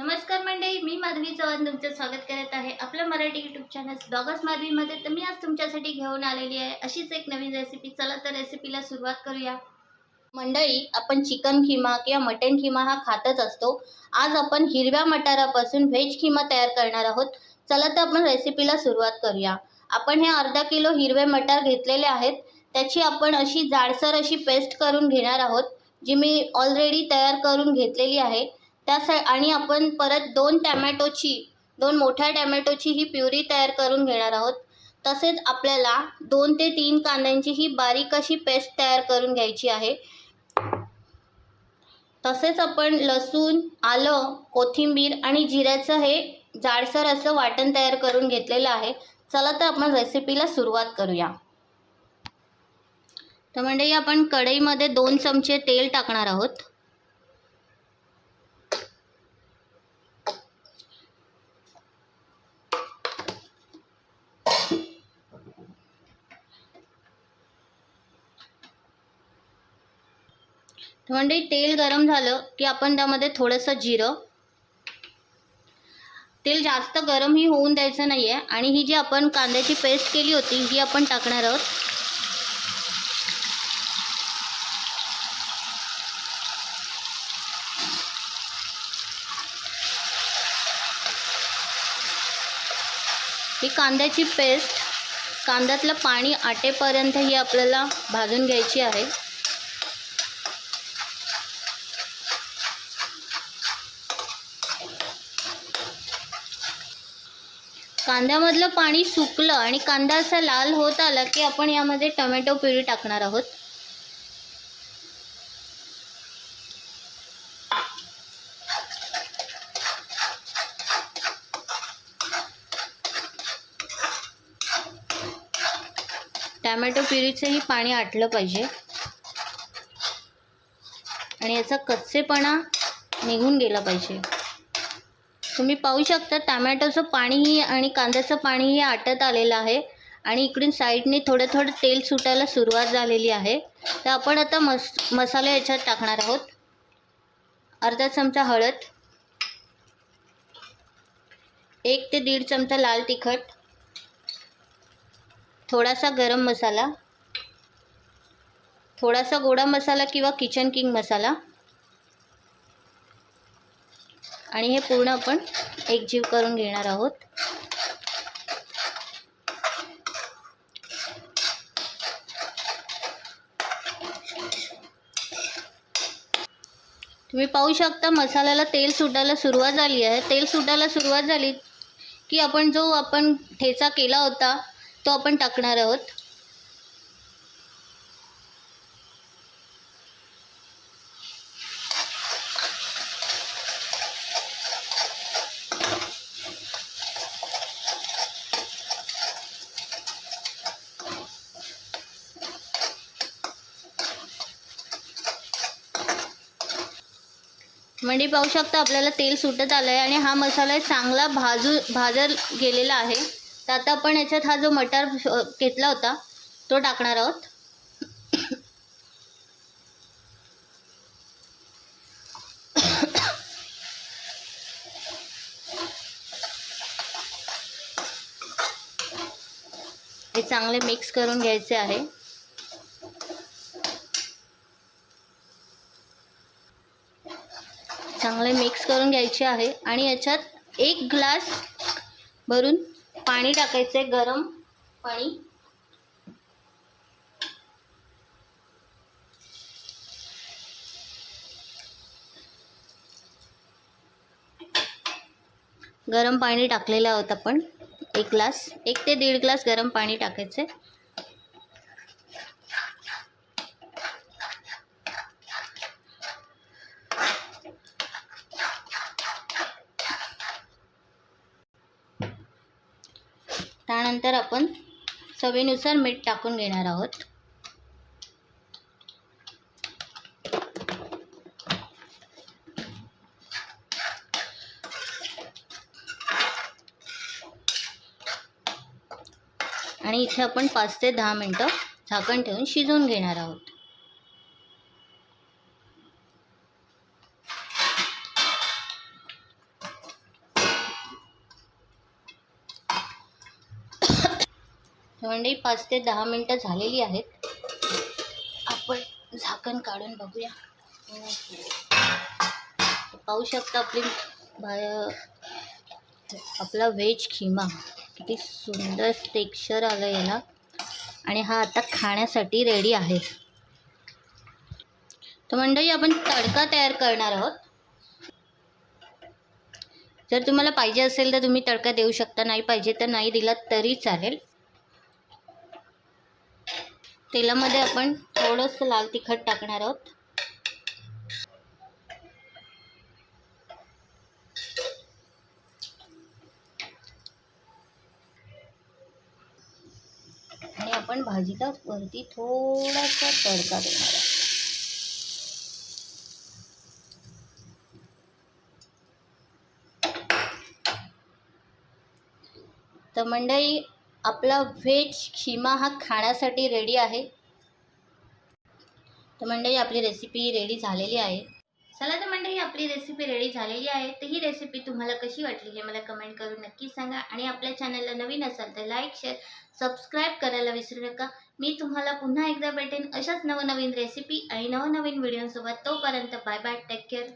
नमस्कार मंडळी मी माधवी चव्हाण तुमचं स्वागत करत आहे आपल्या मराठी युट्यूब चॅनल ब्लॉगर्स माधवीमध्ये. तर मी आज तुमच्यासाठी घेऊन आलेली आहे अशीच एक नवीन रेसिपी चला तर रेसिपीला सुरुवात करूया. मंडळी आपण चिकन खिमा किंवा मटन खिमा हा खातच असतो. आज आपण हिरव्या मटारापासून व्हेज खिमा तयार करणार आहोत. चला तर आपण रेसिपीला सुरुवात करूया. आपण हे अर्धा किलो हिरवे मटार घेतलेले आहेत. त्याची आपण अशी जाडसर अशी पेस्ट करून घेणार आहोत जी मी ऑलरेडी तयार करून घेतलेली आहे. त्यासा आणि आपण परत दोन टॅमॅटोची दोन मोठ्या टॅमॅटोची ही प्युरी तयार करून घेणार आहोत. तसेच आपल्याला दोन ते तीन कांद्यांची ही बारीक अशी पेस्ट तयार करून घ्यायची आहे. तसेच आपण लसूण आलं कोथिंबीर आणि जिऱ्याचं हे जाडसर असं वाटण तयार करून घेतलेलं आहे. चला तर आपण रेसिपीला सुरुवात करूया. तर म्हणजे आपण कढईमध्ये दोन चमचे तेल टाकणार आहोत. म्हणजे तेल गरम झालं की आपण त्यामध्ये थोडंसं जिरं. तेल जास्त गरमही होऊन द्यायचं नाही आहे आणि ही जी आपण कांद्याची पेस्ट केली होती ही आपण टाकणार आहोत. ही कांद्याची पेस्ट कांद्यातलं पाणी आटेपर्यंत ही आपल्याला भाजून घ्यायची आहे. कांद्यामधलं पाणी सुकलं आणि कांदा असा लाल होत आला की आपण यामध्ये टोमॅटो प्युरी टाकणार आहोत. टॅमॅटो प्युरीचंही पाणी आटलं पाहिजे. आणि याचा कच्चेपणा निघून गेला पाहिजे. तुम्ही पाहू शकता टमॅटोचं पाणीही आणि कांद्याचं पाणीही आटत आलेलं आहे. आणि इकडून साईडने थोडं थोडं तेल सुटायला सुरुवात झालेली आहे. तर आपण आता मस मसाले याच्यात टाकणार आहोत. अर्धा चमचा हळद. एक ते दीड चमचा लाल तिखट. थोडासा गरम मसाला. थोडासा गोडा मसाला किंवा किचन किंग मसाला. आणि हे पूर्ण आपण एकजीव करून घेणार आहोत. तुम्ही पाहू शकता मसाल्याला तेल सुटायला सुरुवात झाली आहे. तेल सुटायला सुरुवात झाली की आपण जो आपण ठेचा केला होता तो आपण टाकणार आहोत. म्हणजे पाहू शकता आपल्याला तेल सुटत आलं आहे आणि हा मसाला चांगला भाजू भाजल गेलेला आहे. तर आता आपण याच्यात हा जो मटार घेतला होता तो टाकणार आहोत. हे चांगले मिक्स करून घ्यायचे आहे. चांगले मिक्स करून घ्यायचे आहे आणि याच्यात एक ग्लास भरून पाणी टाकायचं आहे गरम पाणी. गरम पाणी टाकलेलं आहोत आपण एक ग्लास एक ते दीड ग्लास गरम पाणी टाकायचं आहे त्यानंतर आपण चवीनुसार मीठ टाकून घेणार आहोत. आणि इथे आपण पाच ते दहा मिनटं झाकण ठेवून शिजवून घेणार आहोत. मंडळी पाच ते दहा मिनटं झालेली आहेत. आपण झाकण काढून बघूया. पाहू शकता आपली बाय आपला व्हेज खिमा. किती सुंदर टेक्स्चर आलं याला. आणि हा आता खाण्यासाठी रेडी आहे. तर मंडळी आपण तडका तयार करणार आहोत. जर तुम्हाला पाहिजे असेल तर तुम्ही तडका देऊ शकता. नाही पाहिजे तर नाही दिला तरी चालेल. तेलामध्ये आपण थोडंसं लाल तिखट टाकणार आहोत. आणि आपण भाजीला वरती थोडासा तडका देणार आहोत. तर मंडळी आपला व्हेज खिमा हा खाण्यासाठी रेडी आहे. तर मंडळी आपली रेसिपी रेडी झालेली आहे. चला तर मंडळी आपली रेसिपी रेडी झालेली आहे. तर ही रेसिपी तुम्हाला कशी वाटली हे मला कमेंट करून नक्की सांगा. आणि आपल्या चॅनलला नवीन असाल तर लाईक शेअर सबस्क्राईब करायला विसरू नका. मी तुम्हाला पुन्हा एकदा भेटेन अशाच नवनवीन रेसिपी आणि नवनवीन व्हिडिओसोबत तोपर्यंत बाय बाय टेक केअर